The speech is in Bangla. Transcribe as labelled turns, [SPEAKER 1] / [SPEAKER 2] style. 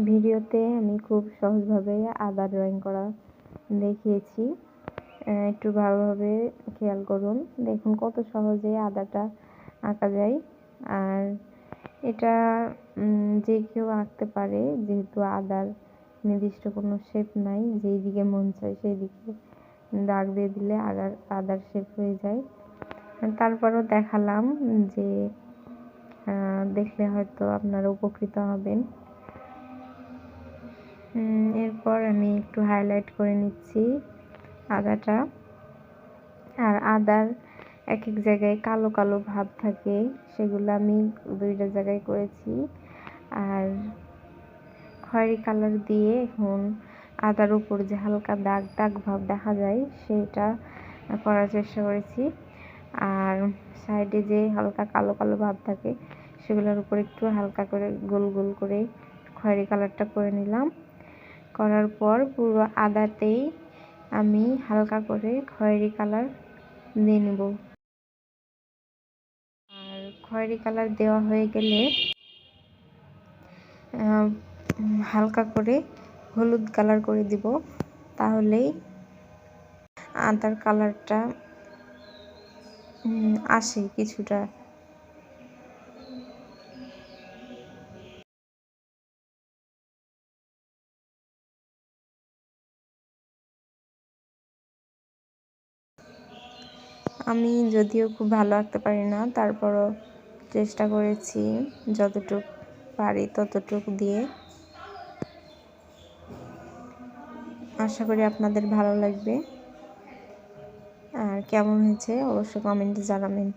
[SPEAKER 1] ভিডিওতে আমি খুব সহজভাবে আদা ড্রয়িং করা দেখিয়েছি। একটু ভালোভাবে খেয়াল করুন। দেখুন কত সহজে আদাটা আঁকা যায়। আর এটা যে কেউ আঁকতে পারে, যেহেতু আদার নির্দিষ্ট কোনো শেপ নাই, যেই দিকে মন চায় সেই দিকে দাগ দিয়ে দিলে আদার আদার শেপ হয়ে যায়। তারপরও দেখালাম যে দেখলে হয়তো আপনারা উপকৃত হবেন। এরপর আমি একটু হাইলাইট করে নিচ্ছি আদাটা আর আদার এক এক জায়গায় কালো কালো ভাব থাকে, সেগুলো আমি দুইটা জায়গায় করেছি। আর খয়েরি কালার দিয়ে এখন আদার উপর যে হালকা দাগ দাগ ভাব দেখা যায়, সেটা করার চেষ্টা করেছি। আর সাইডে যে হালকা কালো কালো ভাব থাকে, সেগুলোর উপর একটু হালকা করে গোল গোল করে খয়েরি কালারটা করে নিলাম। করার পর পুরো আদাতেই আমি হালকা করে খয়েরি কালার দিয়ে নেব। আর খয়েরি কালার দেওয়া হয়ে গেলে হালকা করে হলুদ কালার করে দিব, তাহলেই আদার কালারটা আসে কিছুটা। আমি যদিও খুব ভালো আঁকতে পারি না, তারপরও চেষ্টা করেছি যতটুক পারি ততটুক দিয়ে। আশা করি আপনাদের ভালো লাগবে। আর কেমন হয়েছে অবশ্যই কমেন্টে জানাবেন।